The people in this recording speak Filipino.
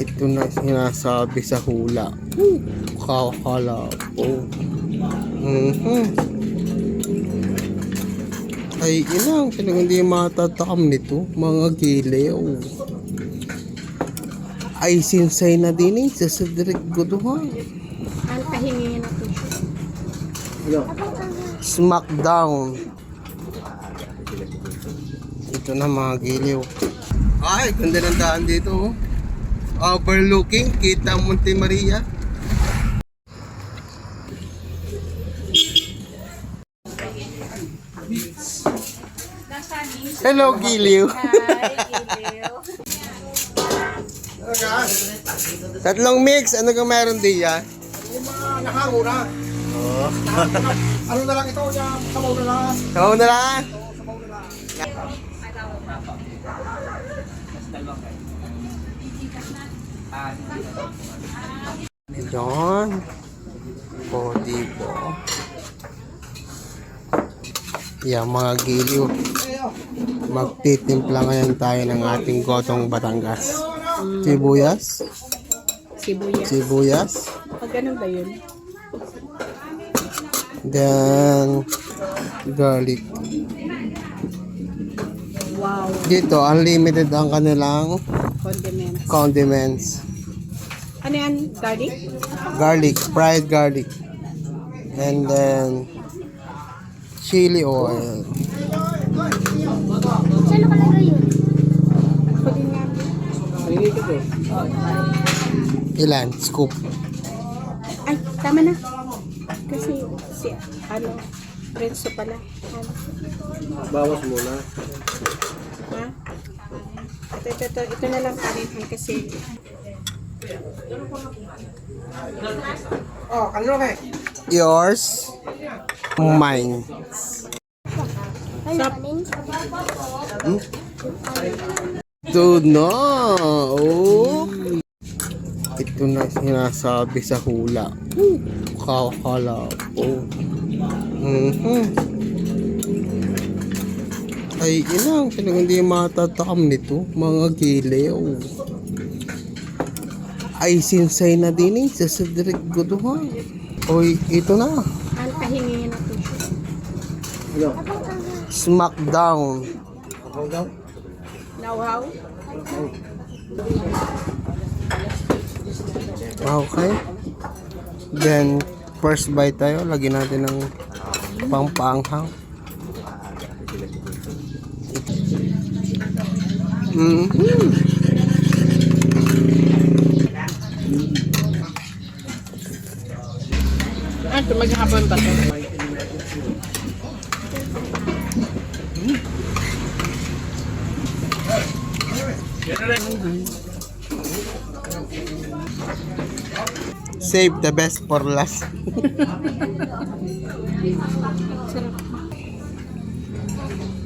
Ito na sinasabi sa hula. Kakala po. Mhm. Ay, inang, talagang hindi matatakam nito. Mga giliw. Ay, sinsay na din eh, sa Cedric Goduhan. Ang pahingi na siya. Smackdown. Ito na mga giliw. Ay, ganda ng daan dito. oh. Overlooking, kita Monte Maria. Hello, giliw. Tatlong mix, ano ka meron diyan? Nahango na. ano na lang ito, yung sabaw na lang. Sabaw na lang. Yan. O, diba? Yan mga giliw. Magtitimpla ngayon tayo ng ating gotong Batangas. Sibuyas. Sibuyas. Sibuyas. Pag ganun ba yun? Then, garlic. Wow. Dito, unlimited ang kanilang Condiments. condiments. Ano yan? Garlic? Garlic, fried garlic. And then, chili oil. Saan nakalagay yun? Ilan? Scoop. Ay, tama na. Kasi si, ano, Renzo pala. Ano, Bawas muna. Ito, ito, ito, ito na lang parinhan kasi Oh, kanino kay? Yours. Mine. Dude, no. Oh. Ito na sinasabi sa hula. Kakala po. Mhm. Ay, inang, talagang hindi matatakam nito. Mga giliw. Ay, sinsay na din eh, sa Cedric Goduhan. Oy, ito na. ang pahingi na siya. Smackdown. Nauhaw? Okay. Then, first bite tayo. Lagyan natin ng pangpanghang. Mm Ah, ito maghapon ba ito? Save the best for last. Sarap.